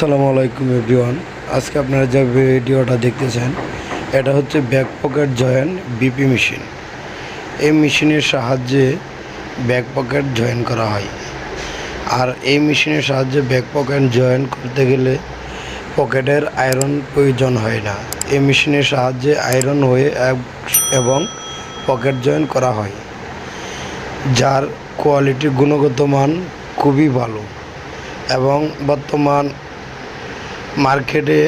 আসসালামু আলাইকুম এভরিওয়ান। আজকে আপনারা যে ভিডিওটা দেখতেছেন, এটা হচ্ছে back pocket join BP machine. এই মেশিনের সাহায্যে ব্যাক পকেট জয়েন করা হয়। আর এই মেশিনের সাহায্যে ব্যাক পকেট জয়েন করতে গেলে পকেটের আয়রন প্রয়োজন হয় না। এই মেশিনের সাহায্যে আয়রন হয়ে এবং পকেট জয়েন করা হয়, যার কোয়ালিটির গুণগত মান খুবই ভালো এবং বর্তমান মার্কেটে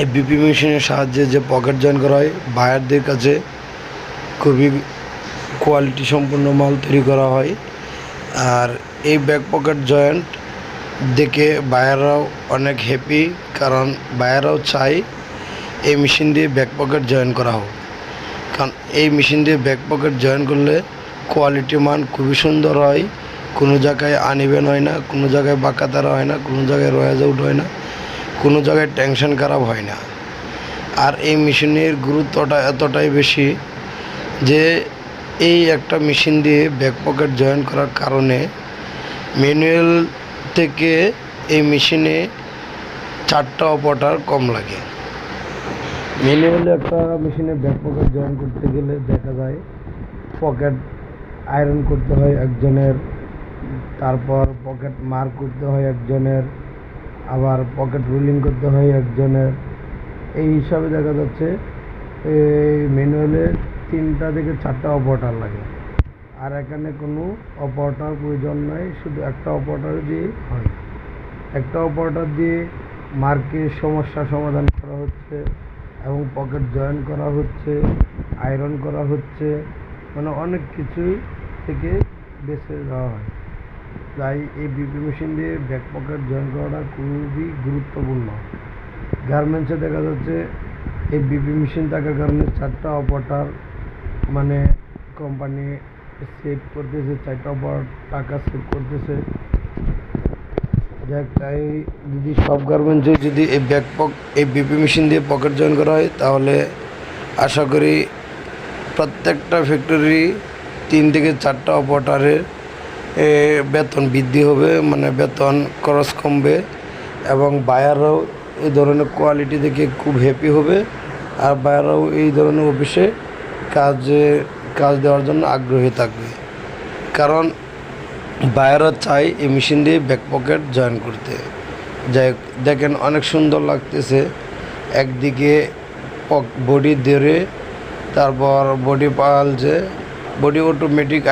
এই বিপি মেশিনের সাহায্যে যে পকেট জয়েন করা হয়, বায়ারদের কাছে খুবই কোয়ালিটি সম্পূর্ণ মাল তৈরি করা হয়। আর এই ব্যাক পকেট জয়েন্ট দেখে বায়াররাও অনেক হ্যাপি কারণ বায়াররাও চায় এই মেশিন দিয়ে ব্যাক পকেট জয়েন করা হোক। কারণ এই মেশিন দিয়ে ব্যাক পকেট জয়েন করলে কোয়ালিটি মান খুবই সুন্দর হয়। কোনো জায়গায় আনিবেন হয় না, কোনো জায়গায় বাঁকা তারা হয় না, কোনো জায়গায় রয়াজ আউট হয় না, কোনো জায়গায় টেনশন খারাপ হয় না। আর এই মেশিনের গুরুত্বটা এতটাই বেশি যে এই একটা মেশিন দিয়ে ব্যাক পকেট জয়েন করার কারণে ম্যানুয়াল থেকে এই মেশিনে চারটা অপারেটর কম লাগে। ম্যানুয়ালি একটা মেশিনে ব্যাক পকেট জয়েন করতে গেলে দেখা যায় পকেট আয়রন করতে হয় একজনের। তারপর পকেট মার্ক করতে হয় একজনের, আবার পকেট রুলিং করতে হয় একজনের। এই হিসাবে দেখা যাচ্ছে ম্যানুয়ালে তিনটা থেকে চারটা অপারেটার লাগে। আর এখানে কোনো অপারেটার প্রয়োজন নয় শুধু একটা অপারেটর দিয়ে হয়। একটা অপারেটর দিয়ে মার্কের সমস্যা সমাধান করা হচ্ছে এবং পকেট জয়েন করা হচ্ছে আয়রন করা হচ্ছে মানে অনেক কিছুই থেকে বেঁচে যাওয়া হয়। তাই এই বিপি মেশিন দিয়ে ব্যাক পকেট জয়েন করাটা খুবই গুরুত্বপূর্ণ। গার্মেন্টসে দেখা যাচ্ছে এই বিপি মেশিন থাকার কারণে চারটা অপারেটর মানে কোম্পানি সেভ করতেছে, চারটা অপারেটর টাকা সেভ করতেছে। যাক, তাই যদি সব গার্মেন্টসে যদি এই ব্যাক পক এই বিপি মেশিন দিয়ে পকেট জয়েন করা হয়, তাহলে আশা করি প্রত্যেকটা ফ্যাক্টরি তিন থেকে চারটা অপারেটারের বেতন বৃদ্ধি হবে মানে বেতন খরচ কমবে এবং বায়াররাও এই ধরনের কোয়ালিটি দেখে খুব হ্যাপি হবে। আর বায়াররাও এই ধরনের অফিসে কাজে, কাজ দেওয়ার জন্য আগ্রহী থাকবে। কারণ বায়ারও চাই এই মেশিন দিয়ে ব্যাক পকেট জয়েন করতে। যাই দেখেন অনেক সুন্দর লাগতেছে। একদিকে বডি ধরে, তারপর বডি পালছে। Body automatic